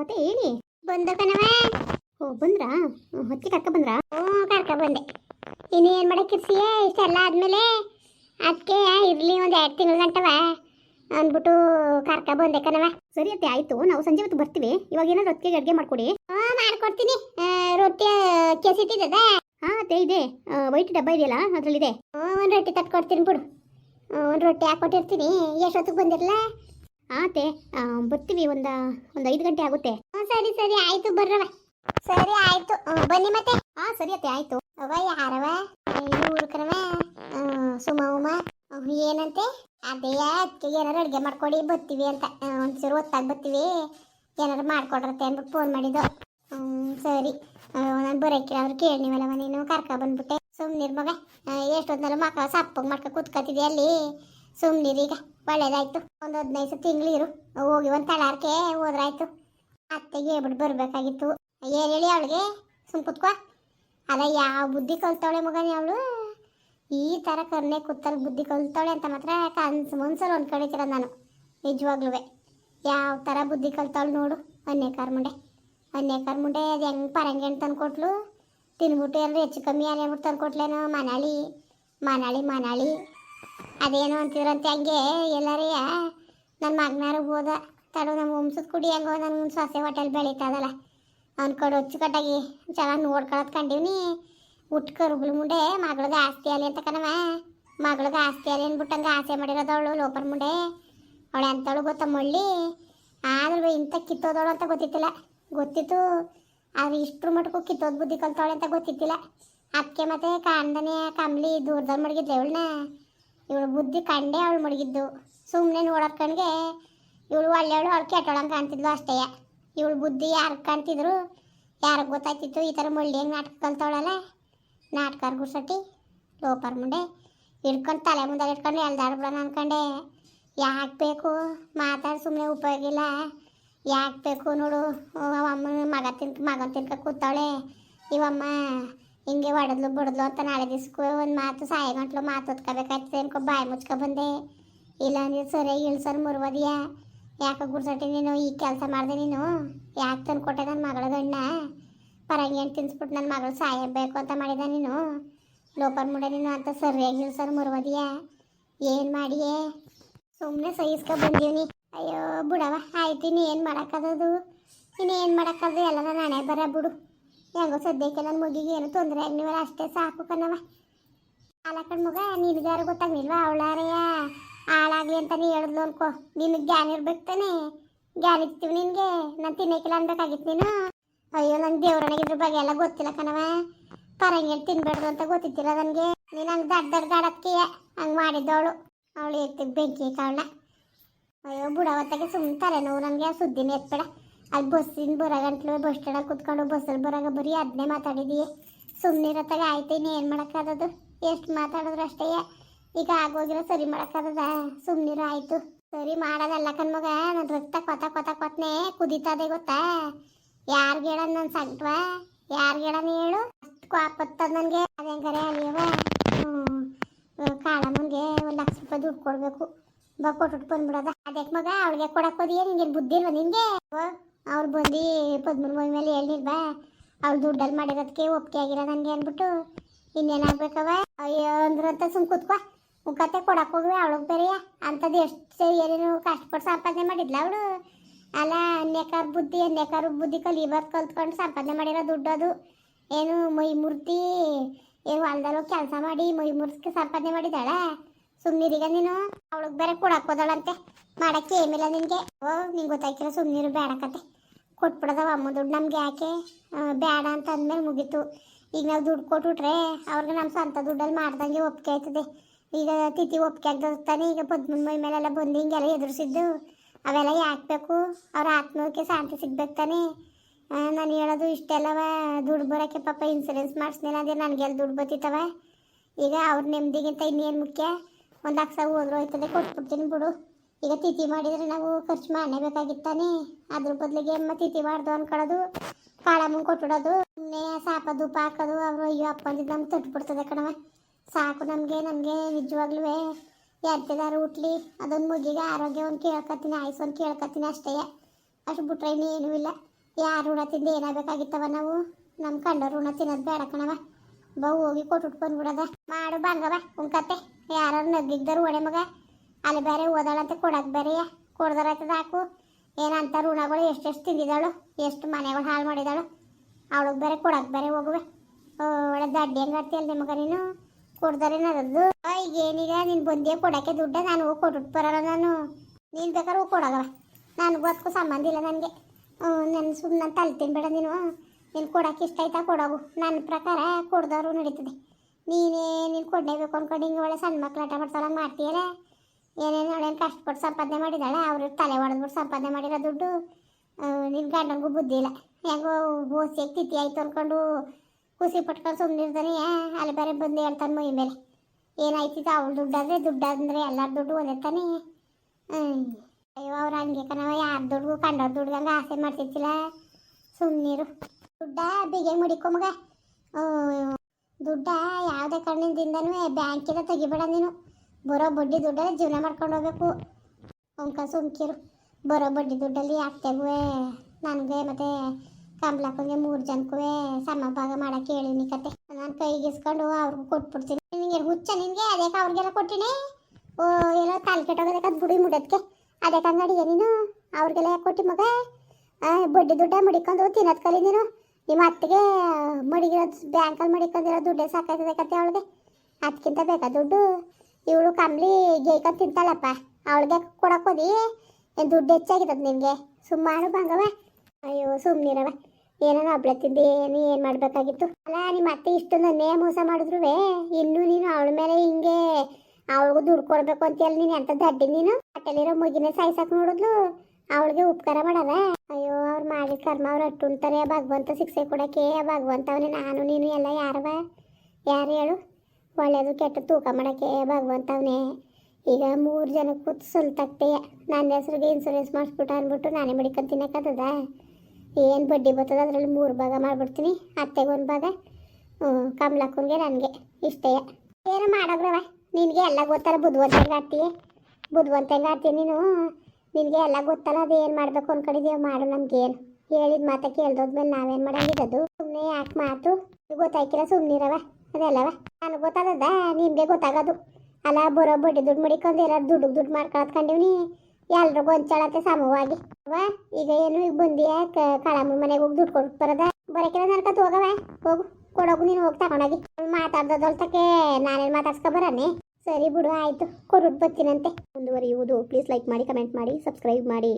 ಮತ್ತೆ ಹೇಳಿ? ಬಂದ ಕಣವ ಓ ಬಂದ್ರಾ? ಹೊತ್ತಿಗೆ ಕರ್ಕ ಬಂದ್ರಾ? ಓ ಕರ್ಕ ಬಂದೆ. ಇನ್ನು ಏನು ಮಾಡಕ್ಕಿರ್ಸಿಯೇ ಇಷ್ಟೆಲ್ಲ ಆದಮೇಲೆ ಅದಕ್ಕೆ ಇರಲಿ ಒಂದು ಎರಡು ತಿಂಗಳು ಗಂಟವ ಅಂದ್ಬಿಟ್ಟು ಕರ್ಕ ಬಂದೆ ಕಣವ ಸರಿ ಅತ್ತೆ ಆಯ್ತು. ನಾವು ಸಂಜೆ ಹೊತ್ತು ಬರ್ತೀವಿ. ಇವಾಗ ಏನಾದ್ರು ಹೊತ್ತಿಗೆ ಅಡುಗೆ ಮಾಡ್ಕೊಡಿ. ಹ್ಞೂ ಮಾಡ್ಕೊಡ್ತೀನಿ. ರೊಟ್ಟಿ ಕೆಸಿಟ್ಟಿದ್ದದ ಹಾ ಅತ್ತೆ ಇದೆ. ವೈಟ್ ಡಬ್ಬ ಇದೆಯಲ್ಲ ಅದ್ರಲ್ಲಿದೆ. ಹ್ಞೂ ಒಂದು ರೊಟ್ಟಿ ತಟ್ಕೊಡ್ತೀನಿ ಬಿಡು. ಒಂದು ರೊಟ್ಟಿ ಹಾಕ್ಕೊಟ್ಟಿರ್ತೀನಿ. ಎಷ್ಟೊತ್ತಿಗೆ ಬಂದಿರಲ್ಲ ಹಾ ಅತ್ತೆ ಆ, ಬರ್ತೀವಿ ಒಂದ ಒಂದು ಐದು ಗಂಟೆ ಆಗುತ್ತೆ. ಸರಿ ಸರಿ ಆಯ್ತು ಬರ್ರವ. ಸರಿ ಆಯ್ತು. ಬನ್ನಿ ಮತ್ತೆ. ಹಾ ಸರಿ ಅತ್ತೆ ಆಯ್ತು. ಅವ ಯಾರವ ಇವ್ರು ಸುಮಾ ಉಮ. ಏನಂತೆ? ಅದೇ ಅದಕ್ಕೆ ಏನಾರು ಅಡುಗೆ ಮಾಡ್ಕೊಡಿ ಬರ್ತೀವಿ ಅಂತ. ಆ, ಸರಿ ಹೊತ್ತಾಗಿ ಬರ್ತೀವಿ. ಏನಾರು ಮಾಡ್ಕೊಡ್ರತ್ತೆ ಅಂದ್ಬಿಟ್ಟು ಫೋನ್ ಮಾಡಿದ್ದು. ಹ್ಮ್, ಸರಿ. ನಾನು ಬರೋಕೆ ಅವ್ರು ಕೇಳಿವಲ್ಲವ ನೀನು ಕರ್ಕ ಬಂದ್ಬಿಟ್ಟೆ. ಸುಮ್ನಿರ್ ಮಗ. ಎಷ್ಟೊತ್ತಲ್ಲ ಮಕ್ಕ ಸಪ್ಪಗೆ ಮಾಡ್ಕೊ ಕೂತ್ಕೊತಿದ್ದೆ ಅಲ್ಲಿ? ಸುಮ್ನಿರೀಗ ಒಳ್ಳೇದಾಯ್ತು. ಒಂದು ಹದಿನೈದು ತಿಂಗಳು ಇರು. ಹೋಗಿ ಒಂದು ತಳಾರ್ಕೆ ಹೋದ್ರಾಯ್ತು. ಅತ್ತೆಗೆ ಹೇಳ್ಬಿಟ್ಟು ಬರಬೇಕಾಗಿತ್ತು. ಏನು ಹೇಳಿ ಅವಳಿಗೆ? ಸುಮ್ ಕುತ್ಕೋ. ಅಲ್ಲ ಯಾವ ಬುದ್ಧಿ ಕಲ್ತವಳೆ ಮಗನೇ ಅವಳು? ಈ ಥರ ಕರ್ನೆ ಕುತ್ತಲ್ ಬುದ್ಧಿ ಕಲ್ತವಳೆ ಅಂತ ಮಾತ್ರ ಕನ್ಸು ಮನ್ಸಲ್ಲಿ ಅನ್ಕೊಂಡಿದ್ದೀರ ನಾನು. ನಿಜವಾಗ್ಲೂ ಯಾವ ಥರ ಬುದ್ಧಿ ಕಲ್ತವಳು ನೋಡು. ಅನ್ಯಕಾರ್ ಮುಂಡೆ. ಅನ್ಯಕಾರ್ ಮುಂಡೆ ಅದು ಹೆಂಗೆ ಪರಂಗಿ ಹಣ್ಣು ತಂದ್ಕೊಟ್ಲು? ತಿನ್ಬಿಟ್ಟು ಎಲ್ಲರೂ ಹೆಚ್ಚು ಕಮ್ಮಿ ಅನ್ಬಿಟ್ಟು ತಂದ್ಕೊಟ್ಲೇನೋ ಮನಾಳಿ. ಮನಾಳಿ ಮನಾಳಿ. ಅದೇನೋ ಅಂತಿದ್ರಂತೆ ಹಂಗೆ ಎಲ್ಲಾರಿಯ ನನ್ನ ಮಗನಾರು ಹೋದ. ತಡು, ನಮ್ಮ ವಂಶದ ಕುಡಿ ಹೆಂಗೋ ನನ್ನ ಸೊಸೆ ಹೋಟೆಲ್ ಬೆಳೀತದಲ್ಲ. ಅವ್ನ ಕಡೆ ಅಚ್ಚುಕಟ್ಟಾಗಿ ಚೆನ್ನಾಗಿ ನೋಡ್ಕೊಳತ್ ಕಂಡೀವ್ನಿ. ಹುಟ್ಟು ಕರುಗಳು ಮುಂಡೆ ಮಗಳಿಗೆ ಆಸ್ತಿ ಅಲಿ ಅಂತ ಕಣವ. ಮಗಳಿಗೆ ಆಸ್ತಿ ಅಲಿ ಅಂದ್ಬಿಟ್ಟಂಗೆ ಆಸೆ ಮಾಡಿರೋದವಳು ಲೋಪರ್ ಮುಂಡೆ. ಅವಳು ಎಂತವಳು ಗೊತ್ತ ಮಳ್ಳಿ? ಆದ್ರೆ ಇಂಥ ಕಿತ್ತೋದವಳು ಅಂತ ಗೊತ್ತಿತ್ತಿಲ್ಲ. ಗೊತ್ತಿತ್ತು, ಆದ್ರೆ ಇಷ್ಟ್ರ ಮಟ್ಟಕ್ಕೂ ಕಿತ್ತೋದ್ ಬುದ್ಧಿ ಕಲ್ತವಳೆ ಅಂತ ಗೊತ್ತಿತ್ತಿಲ್ಲ. ಅದಕ್ಕೆ ಮತ್ತೆ ಕಾಂಡನೆ ಕಂಬ್ಲಿ ದೂರದಲ್ಲಿ ಮಡಗಿದ್ಲೆ ಅವಳನ್ನ ಇವಳು ಬುದ್ಧಿ ಕಂಡೇ ಅವಳು ಮುಳುಗಿದ್ದು. ಸುಮ್ಮನೆ ನೋಡೋದ್ ಕಣ್ಗೆ ಇವಳು ಒಳ್ಳೆಯವಳು, ಅವಳು ಕೆಟ್ಟವಳಂಗೆ ಕಾಣ್ತಿದ್ಲು ಅಷ್ಟೇ. ಇವಳು ಬುದ್ಧಿ ಯಾರು ಕಾಣ್ತಿದ್ರು, ಯಾರಿಗೆ ಗೊತ್ತಾಯ್ತಿತ್ತು ಈ ಥರ ಮಳ್ಳಿ ಹೆಂಗೆ ನಾಟಕ ಕಲ್ತವಳಲ್ಲ? ನಾಟಕ ಗುಡ್ಸಟ್ಟಿ ಲೋಪರ್ ಮುಂಡೆ ಹಿಡ್ಕೊಂಡು ತಲೆ ಮುಂದೆ ಇಟ್ಕೊಂಡು ಎಲ್ದಾಡ್ಬಿಡೋಣ ಅನ್ಕೊಂಡೆ. ಯಾಕೆ ಬೇಕು? ಮಾತಾಡಿ ಸುಮ್ಮನೆ ಉಪಯೋಗ ಇಲ್ಲ. ಯಾಕೆ ಬೇಕು ನೋಡು. ಅಮ್ಮನ ಮಗ ತಿನ್ಕ ಮಗನ ತಿನ್ಕ ಕೂತಾವಳೆ. ಇವಮ್ಮ ಹಿಂಗೆ ಒಡದ್ಲು ಬಡದ್ಲು ಅಂತ ನಾಳೆ ದಿವ್ಸಕ್ಕೂ ಒಂದು ಮಾತು ಸಾಯ ಗಂಟ್ಲು ಮಾತು ಹೊತ್ಕೋಬೇಕಾಯ್ತದೆ ಅನ್ಕೊ, ಬಾಯಿ ಮುಚ್ಕೊ ಬಂದೆ. ಇಲ್ಲ ಅಂದ್ರೆ ಸರಿಯಾಗಿ ಇಳ್ಸರ್ ಮುರ್ವದಿಯಾ. ಯಾಕೆ ಗುಡ್ಸಟ್ಟಿ ನೀನು? ಈ ಕೆಲಸ ಮಾಡಿದೆ ನೀನು? ಯಾಕೆ ತಂದು ಕೊಟ್ಟೆ ನನ್ನ ಮಗಳ ಗಣ್ಣ ಪರಂಗಿ ಹಣ್ಣು ತಿನ್ಸ್ಬಿಟ್ಟು ನನ್ನ ಮಗಳು ಸಾಯ ಬೇಕು ಅಂತ ಮಾಡಿದ ನೀನು? ಲೋಪರ್ ಮುಡೆ ನೀನು ಅಂತ ಸರಿಯಾಗಿ ಇಳ್ಸರ್ ಮುರ್ವದಿಯಾ. ಏನು ಮಾಡಿಯೇ? ಸುಮ್ಮನೆ ಸಹಿಸ್ಕೊ ಬಂದೀವಿ ಅಯ್ಯೋ, ಬಿಡವ, ಆಯ್ತು ನೀನು ಏನು ಮಾಡೋಕ್ಕದದು ನೀನು ಏನು ಮಾಡೋಕ್ಕದು ಎಲ್ಲ ನಾನೇ ಬರ, ಬಿಡು. ಹೆಂಗೋ ಸದ್ಯಕ್ಕೆ ನನ್ನ ಮಗಿಗೆ ಏನು ತೊಂದರೆ ಆಗ್ನಿವಲ್ಲ ಅಷ್ಟೇ ಸಾಕು ಕಣವ ಅಲಕಣ್ ಮಗ ನಿನಗಾರು ಗೊತ್ತಾಗ್ಲಿಲ್ವಾ? ಅವಳಾರಯ್ಯ ಹಾಳಾಗ್ಲಿ ಅಂತ ನೀ ಹೇಳಿದ್ಲು ಅನ್ಕೋ. ನಿನಗೆ ಜ್ಞಾನ ಇರ್ಬೇಕು ತಾನೆ? ಗ್ಯಾನ್ ಇರ್ತೀವಿ ನಿನಗೆ. ನಾನು ತಿನ್ನಕ್ಕಿಲ್ಲ ಅನ್ಬೇಕಾಗಿತ್ತು ನೀನು? ಅಯ್ಯೋ, ನಂಗೆ ದೇವ್ರನಿಗೆ ಬಗ್ಗೆ ಎಲ್ಲ ಗೊತ್ತಿಲ್ಲ ಕಣವ ಪರಂಗಿ ತಿನ್ಬೇಡ್ದು ಅಂತ ಗೊತ್ತಿದ್ದಿಲ್ಲ ನನಗೆ. ನೀನು ಹಂಗೆ ದಡ್ಡ ದಡ್ಡ ಗಾಡಕ್ಕೆ ಹಂಗೆ ಮಾಡಿದ್ದವಳು. ಅವಳು ಎತ್ತಿದ ಬೆಂಕಿ ಕಾಳನ್ನ ಅಯ್ಯೋ, ಬುಡವತ್ತಾಗೆ ಸುಮ್ಮನೆ ತಲೆನೋವು ನನಗೆ, ಸುದ್ದಿನೇ ಎತ್ಬೇಡ. ಅಲ್ಲಿ ಬಸ್ಸಿನ ಬರಗಂಟ್ಲು ಬಸ್ ಸ್ಟ್ಯಾಂಡಾಗ ಕುತ್ಕೊಂಡು ಬಸ್ಸಲ್ಲಿ ಬರಾಗ ಬರೀ ಅದನ್ನೇ ಮಾತಾಡಿದೀಯ ಸುಮ್ಮನಿರತ್ತಾಗ ಆಯ್ತು, ಇನ್ನು ಏನು ಮಾಡೋಕ್ಕಾಗದು ಎಷ್ಟು ಮಾತಾಡಿದ್ರು ಅಷ್ಟೇ. ಈಗ ಆಗೋಗಿರೋ ಸರಿ ಮಾಡೋಕ್ಕಾಗದ ಸುಮ್ಮನೆ ಆಯಿತು. ಸರಿ ಮಾಡೋದಲ್ಲ ಕಣ್ಮಗ ನನ್ನ ರಕ್ತ ಕೊತ ಕೊತ ಕೊತ್ತನೆ ಕುದೀತದೆ ಗೊತ್ತಾ? ಯಾರಿಗೆ ಹೇಳ ನನ್ನ ಸಂಕಟ ಯಾರಿಗೆ ಹೇಳನ ಹೇಳು? ಅಷ್ಟು ಕೋಪತ್ತದ ನನಗೆ. ಅದೇಂಗಾರೆ ಅಲ್ಲಿಯವ ಕಾಳ ನನಗೆ ಒಂದು ಲಕ್ಷ ರೂಪಾಯಿ ದುಡ್ಡು ಕೊಡಬೇಕು. ಬಾ ಕೊಟ್ಟು ಬಂದ್ಬಿಡೋದ. ಅದಕ್ಕೆ ಮಗ? ಅವಳಿಗೆ ಕೊಡಕ್ಕೆ ಹೋದಿಯೇ? ನಿಂಗೆ ಬುದ್ಧಿ ನಿಂಗೆ? ನಿನಗೆ ಅವ್ರು ಬಂದು, ಪದ್ಮನ ಮೈ ಮೇಲೆ ಹೇಳಿಲ್ವಾ ಅವ್ರು ದುಡ್ಡಲ್ಲಿ ಮಾಡಿರೋದಕ್ಕೆ ಒಪ್ಪಿಗೆ ಆಗಿಲ್ಲ ನನಗೆ ಅಂದ್ಬಿಟ್ಟು ಇನ್ನೇನಾಗ್ಬೇಕವ ಅಯ್ಯೋ ಅಂದ್ರಂತ ಸುಮ್ ಕೂತ್ಕೋ. ಮುಖತೆ ಕೊಡಕ್ಕೆ ಹೋಗ್ವಿ, ಅವಳಿಗೆ ಬೇರೆ ಅಂಥದ್ದು ಎಷ್ಟು ಏನೇನು ಕಷ್ಟಪಟ್ಟು ಸಂಪಾದನೆ ಮಾಡಿದ್ಲ ಅವಳು. ಅಲ್ಲ, ಅನ್ಯಕಾರ ಬುದ್ಧಿ ಅನ್ಯಕಾರ ಬುದ್ಧಿ ಕಲಿಬಾರ್ದು ಕಲ್ತ್ಕೊಂಡು ಸಂಪಾದನೆ ಮಾಡಿರೋ ದುಡ್ಡು ಅದು. ಏನು ಮೈ ಮೂರ್ತಿ ಏನು ಹೊಲ್ದಲ್ಲೂ ಕೆಲಸ ಮಾಡಿ ಮೈ ಮುರ್ಸ್ಕೆ ಸಂಪಾದನೆ ಮಾಡಿದಾಳೆ ಸುಮ್ಮನಿರೀಗ ನೀನು. ಅವಳಿಗೆ ಬೇರೆ ಕೊಡಕ್ಕೆ ಹೋದಳಂತೆ. ಮಾಡಕ್ಕೆ ಏಮಿಲ್ಲ ನಿನಗೆ. ಓ, ನಿಂಗೆ ಗೊತ್ತಾಯ್ತಿಲ್ಲ ಸುಮ್ಮನಿರು ಬೇಡ ಕತೆ. ಕೊಟ್ಬಿಡದವ ಅಮ್ಮ ದುಡ್ಡು ನಮ್ಗೆ ಯಾಕೆ? ಬೇಡ ಅಂತ ಅಂದಮೇಲೆ ಮುಗೀತು. ಈಗ ನಾವು ದುಡ್ಡು ಕೊಟ್ಬಿಟ್ರೆ ಅವ್ರಿಗೆ ನಮ್ಮ ಸ್ವಂತ ದುಡ್ಡಲ್ಲಿ ಮಾಡ್ದಂಗೆ ಒಪ್ಪಿಗೆ ಆಯ್ತದೆ. ಈಗ ತಿಥಿ ಒಪ್ಪಿಗೆ ಆಗ್ತಾನೆ ಈಗ ಪದ್ಮನ ಮೈ ಮೇಲೆಲ್ಲ ಬಂದು ಹಿಂಗೆಲ್ಲ ಎದುರಿಸಿದ್ದು. ಅವೆಲ್ಲ ಯಾಕೆ ಬೇಕು? ಅವ್ರ ಆತ್ಮಕ್ಕೆ ಶಾಂತಿ ಸಿಗ್ಬೇಕು ತಾನೆ. ನಾನು ಹೇಳೋದು ಇಷ್ಟೆಲ್ಲವ. ದುಡ್ಡು ಬರೋಕ್ಕೆ ಪಾಪ ಇನ್ಸೂರೆನ್ಸ್ ಮಾಡಿಸ್ನಿಲ್ಲ ಅಂದ್ರೆ ನನಗೆಲ್ಲ ದುಡ್ಡು ಬತ್ತಿತ್ತವ ಈಗ ಅವ್ರ ನೆಮ್ಮದಿಗಿಂತ ಇನ್ನೇನು ಮುಖ್ಯ? ಒಂದು ಲಕ್ಷ ಹೋದ್ರು ಹೋಯ್ತದೆ, ಕೊಟ್ಬಿಡ್ತೀನಿ ಬಿಡು. ಈಗ ತಿಥಿ ಮಾಡಿದ್ರೆ ನಾವು ಖರ್ಚು ಮಾಡಲೇಬೇಕಾಗಿತ್ತಾನೆ. ಅದ್ರ ಬದಲಿಗೆ ತಿಥಿ ಮಾಡ್ದು ಅನ್ಕೊಳ್ಳೋದು ಮುಂಗ್ ಕೊಟ್ಬಿಡೋದು ಸುಮ್ಮನೆ ಸಾಪ ಧೂಪ ಹಾಕೋದು, ಅವರು ಅಯ್ಯೋ ಅಪ್ಪ ಅಂದಿದ್ದು ನಮ್ಗೆ ತಟ್ಬಿಡ್ತದೆ ಕಣವ ಸಾಕು ನಮಗೆ ನಮಗೆ ನಿಜವಾಗ್ಲೂ ಎಂತೆದಾರು ಹುಟ್ಲಿ, ಅದೊಂದು ಮುಗಿಗೆ ಆರೋಗ್ಯ ಒಂದು ಕೇಳ್ಕತ್ತೀನಿ ಆಯ್ಸು ಒಂದು ಕೇಳ್ಕತ್ತೀನಿ ಅಷ್ಟೇ. ಅಷ್ಟು ಬಿಟ್ರೆ ಇನ್ನೇನೂ ಇಲ್ಲ. ಯಾರು ಋಣ ತಿಂದು ಏನಾಗಬೇಕಾಗಿತ್ತವ ನಾವು? ನಮ್ಮ ಕಂಡ ಋಣ ತಿನ್ನೋದು ಬೇಡ ಕಣವ ಬಾ ಹೋಗಿ ಕೊಟ್ಟು ಬಂದ್ಬಿಡದ ಮಾಡು ಬಂಗವ ಉಂಕತ್ತೆ ಯಾರು ನಗ್ಗಿದ್ದಾರು ಒಡೆ ಮಗ. ಅಲ್ಲಿ ಬೇರೆ ಓದಾಳಂತೆ ಕೊಡಕ್ಕೆ ಬೇರೆ ಕೊಡ್ದಾರಾಯ್ತದ ಹಾಕು ಏನಂತ ಋಣಗಳು ಎಷ್ಟೆಷ್ಟು ತಿಂದಿದ್ದಾಳು, ಎಷ್ಟು ಮನೆಗಳು ಹಾಳು ಮಾಡಿದಾಳು ಅವಳಿಗೆ ಬೇರೆ ಕೊಡಕ್ಕೆ ಬೇರೆ ಹೋಗುವೆ. ಒಳ್ಳೆ ದಡ್ಡಿ ಹೆಂಗಾಡ್ತಿ ಅಲ್ದೆ ನಿಮಗೆ ನೀನು? ಕೊಡ್ದಾರೇನದು ಈಗ ಏನೀಗ ನೀನು ಬಂದೇ ಕೊಡಕ್ಕೆ ದುಡ್ಡ? ನಾನು ಹೋಗಿ ಕೊಟ್ಬಿಟ್ಟು ಬರೋಲ್ಲ ನಾನು. ನೀನು ಬೇಕಾದ್ರೆ ಹೋಗಿ ಕೊಡಗವ. ನಾನು ಸಂಬಂಧ ಇಲ್ಲ ನನಗೆ. ನನ್ನ ಸುಮ್ಮನೆ ತಲ್ತೀನಿ ಬೇಡ ನೀನು. ನೀನು ಕೊಡಕ್ಕೆ ಇಷ್ಟ ಆಯ್ತಾ ಕೊಡೋಗು. ನನ್ನ ಪ್ರಕಾರ ಕೊಡ್ದವ್ರು ನಡೀತದೆ. ನೀನೇ ನೀನು ಕೊಡಲೇಬೇಕು ಅನ್ಕೊಂಡು ಹಿಂಗೆ ಒಳ್ಳೆ ಸಣ್ಣ ಮಕ್ಳು ಆಟ ಮಾಡ್ಸೋಳಂಗೆ ಮಾಡ್ತೀಯಲ್ಲ. ಏನೇನು ಅವಳೇನು ಕಷ್ಟಪಟ್ಟು ಸಂಪಾದನೆ ಮಾಡಿದಾಳೆ, ಅವ್ರ ತಲೆ ಹೊಡೆದ್ಬಿಟ್ಟು ಸಂಪಾದನೆ ಮಾಡಿರೋ ದುಡ್ಡು ನಿನ್ನ ಗಂಡನಿಗೂ ಬುದ್ಧಿ ಇಲ್ಲ. ಹೆಂಗೋ ಓಸಿಯಾಗಿ ತಿಥಿ ಆಯ್ತು ಅಂದ್ಕೊಂಡು ಖುಷಿ ಪಟ್ಕೊಂಡು ಸುಮ್ಮನಿರ್ತಾನೆ ಅಲ್ಲಿ ಬೇರೆ ಬಂದು ಹೇಳ್ತಾನೆ ಮೈ ಮೇಲೆ. ಏನಾಯ್ತಿತ್ತು ಅವಳು ದುಡ್ಡಾದ್ರೆ ದುಡ್ಡು ಅಂದರೆ ಎಲ್ಲರ ದುಡ್ಡು ಒಂದೇ ತಾನೇ ಅಯ್ಯೋ, ಅವ್ರು ಹಂಗೆ ಕಣವ ಯಾರು ದುಡ್ಡು ಕಂಡವ್ರು ದುಡ್ಡು ಆಸೆ ಮಾಡ್ತಿರ್ತಿಲ್ಲ. ಸುಮ್ಮನಿರು ದುಡ್ಡ ಬಿಗೆ ಮುಡಿಕೊ ಮಗ. ದುಡ್ಡ ಯಾವುದೇ ಕಾರಣದಿಂದನೂ ಬ್ಯಾಂಕಿಂದ ತೆಗಿಬೇಡ ನೀನು. ಬರೋ ಬಡ್ಡಿ ದುಡ್ಡಲ್ಲಿ ಜೀವನ ಮಾಡ್ಕೊಂಡು ಹೋಗ್ಬೇಕು. ಅಂಕ ಸುಮ್ಕಿರು ಬರೋ ಬಡ್ಡಿ ದುಡ್ಡಲ್ಲಿ ಅತ್ತೆಗೂ ನನಗೆ ಮತ್ತು ಕಮಲಕ್ಕಂಗೆ ಮೂರು ಜನಕ್ಕೂ ಸಮ ಭಾಗ ಮಾಡಕ್ಕೆ ಹೇಳಿನಿ ಕತೆ. ನಾನು ಕೈಗಿಸ್ಕೊಂಡು ಅವ್ರಿಗೂ ಕೊಟ್ಬಿಡ್ತೀನಿ. ನಿನಗೆ ಹುಚ್ಚ ನಿನಗೆ? ಅದಕ್ಕೆ ಅವ್ರಿಗೆಲ್ಲ ಕೊಟ್ಟಿನಿ? ಓ, ಏನೋ ತಾಲಿ ಕೆಟ್ಟೋಗೋದಕ್ಕೆ ಗುಡಿ ಮುಡೋದಕ್ಕೆ ಅದಕ್ಕೆ ಅಂಗಡಿಗೆ ನೀನು? ಅವ್ರಿಗೆಲ್ಲ ಯಾಕೆ ಕೊಟ್ಟಿ ಮಗ? ಬಡ್ಡಿ ದುಡ್ಡ ಮಡಿಕೊಂಡು ತಿನ್ನೋದು ಕಲಿ ನೀನು? ನಿಮ್ಮ ಅತ್ತಿಗೆ ಮಡಿಗಿರೋದು ಬ್ಯಾಂಕಲ್ಲಿ ಮಡಿಕೊಂಡಿರೋ ದುಡ್ಡೇ ಸಾಕಾಯ್ತದೆ ಕತೆ ಅವಳಿಗೆ. ಅದಕ್ಕಿಂತ ಬೇಕಾ ದುಡ್ಡು? ಇವಳು ಕಮ್ಲಿ ಗೇಯ್ಕೊಂಡು ತಿಂತಾಳಪ್ಪ. ಅವಳಿಗೆ ಕೊಡಕ್ಕೋದಿ ದುಡ್ಡು ಹೆಚ್ಚಾಗಿರ್ತದೆ ನಿನಗೆ ಸುಮ್ಮನೆ ಬಂಗವ ಅಯ್ಯೋ ಸುಮ್ಮನಿರವ ಏನಾರ ಒಬ್ಳೆ ತಿಂದು, ಏನು ಏನು ಮಾಡಬೇಕಾಗಿತ್ತು? ಅಲ್ಲ ನಿಮ್ಮ ಅತ್ತೆ ಇಷ್ಟು ನನ್ನೇ ಮೋಸ ಮಾಡಿದ್ರು ಇನ್ನೂ ನೀನು ಅವಳ ಮೇಲೆ ಹಿಂಗೆ ಅವಳಿಗೂ ದುಡ್ಡು ಕೊಡಬೇಕು ಅಂತೇಳಿ ನೀನು? ಎಂತ ದಡ್ಡಿ ನೀನು? ಹೊಟ್ಟೆಲಿರೋ ಮುಗಿನ ಸಾಯ್ಸಕ್ ನೋಡಿದ್ಲು. ಅವಳಿಗೆ ಉಪಕಾರ ಮಾಡದ. ಅಯ್ಯೋ, ಅವ್ರು ಮಾಡಿ ಕರ್ಮ ಅವ್ರು ಅಟ್ಟು ಉಣ್ತಾರೆ ಭಗವಂತ ಶಿಕ್ಷೆ ಕೊಡಕ್ಕೆ ಭಗವಂತ ಅವನೇ ನಾನು, ನೀನು ಎಲ್ಲ ಯಾರವ? ಯಾರು ಹೇಳು? ಒಳ್ಳೇದು ಕೆಟ್ಟ ತೂಕ ಮಾಡಕ್ಕೆ ಭಗವಂತವನೇ. ಈಗ ಮೂರು ಜನ ಕೂತು ಸುಲ್ತಾಗ್ತೆ ನನ್ನ ಹೆಸ್ರಿಗೆ ಇನ್ಸೂರೆನ್ಸ್ ಮಾಡಿಸ್ಬಿಟ್ಟು ಅಂದ್ಬಿಟ್ಟು ನಾನೇ ಮಡಿಕೊಂಡು ಏನು ಬಡ್ಡಿ ಬರ್ತದೆ ಅದರಲ್ಲಿ ಮೂರು ಭಾಗ ಮಾಡಿಬಿಡ್ತೀನಿ. ಅತ್ತೆಗೆ ಒಂದು ಭಾಗ ಹ್ಞೂ ಕಮಲಕ್ಕಂಗೆ ನನಗೆ. ಇಷ್ಟೇ. ಏನು ಮಾಡೋಗ್ರವ ನಿನಗೆ ಎಲ್ಲ ಗೊತ್ತಲ್ಲ ಬುದ್ಧವಂತ ಹೆಂಗೆ ಆಡ್ತೀಯ? ಬುದ್ಧಿವಂತ ಹೆಂಗೆ ಆಡ್ತೀಯ ನೀನು? ನಿನಗೆ ಎಲ್ಲ ಗೊತ್ತಲ್ಲ ಅದು ಏನು ಮಾಡಬೇಕು ಅಂದ್ಕೊಂಡಿದ್ದೀವಿ ಮಾಡು ನಮ್ಗೇನು. ಹೇಳಿದ ಮಾತ ಕೇಳ್ದೋದ್ಮೇಲೆ ನಾವೇನು ಮಾಡೋಂಗಿದ್ದು ಸುಮ್ಮನೆ ಯಾಕೆ ಮಾತು? ಗೊತ್ತಾಯ್ಕಿಲ್ಲ ಸುಮ್ಮನಿರವ ಅದೆಲ್ಲವ ನಾನು ಗೊತ್ತಾಗದ ನಿಮಗೆ ಗೊತ್ತಾಗೋದು. ಅಲ್ಲ, ಬರೋ ಬಡ್ಡಿ ದುಡ್ಡು ಮಡಿಕೊಂಡು ಎಲ್ಲರೂ ದುಡ್ಡು ದುಡ್ಡು ಮಾಡ್ಕೊಳತ್ಕೊಂಡಿವ್ನಿ ಎಲ್ರಿಗೂ ಒಂಚಾಳತ್ತೆ ಸಮವಾಗಿ ವಾ ಈಗ ಏನು, ಈಗ ಬಂದಿಯ? ಕಳಮ್ಮ ಮನೆಗೆ ಹೋಗಿ ದುಡ್ಡು ಕೊಟ್ಟು ಬರೋದ? ಬರೋಕಿಲ್ಲ ನನ್ಕತ್ ಹೋಗವ ಹೋಗು, ಕೊಡೋಗು ನೀನು, ಹೋಗಿ ತಗೊಂಡೋಗಿ. ಮಾತಾಡ್ದೊಳ್ತಕ್ಕೆ ನಾನೇನು ಮಾತಾಡ್ಸ್ಕೊ ಬರನೆ? ಸರಿ ಬಿಡು, ಆಯ್ತು. ಕೊಟ್ಬಿಟ್ಟು ಬರ್ತೀನಂತೆ. ಮುಂದುವರಿಯುವುದು. ಪ್ಲೀಸ್ ಲೈಕ್ ಮಾಡಿ ಕಮೆಂಟ್ ಮಾಡಿ ಸಬ್ಸ್ಕ್ರೈಬ್ ಮಾಡಿ.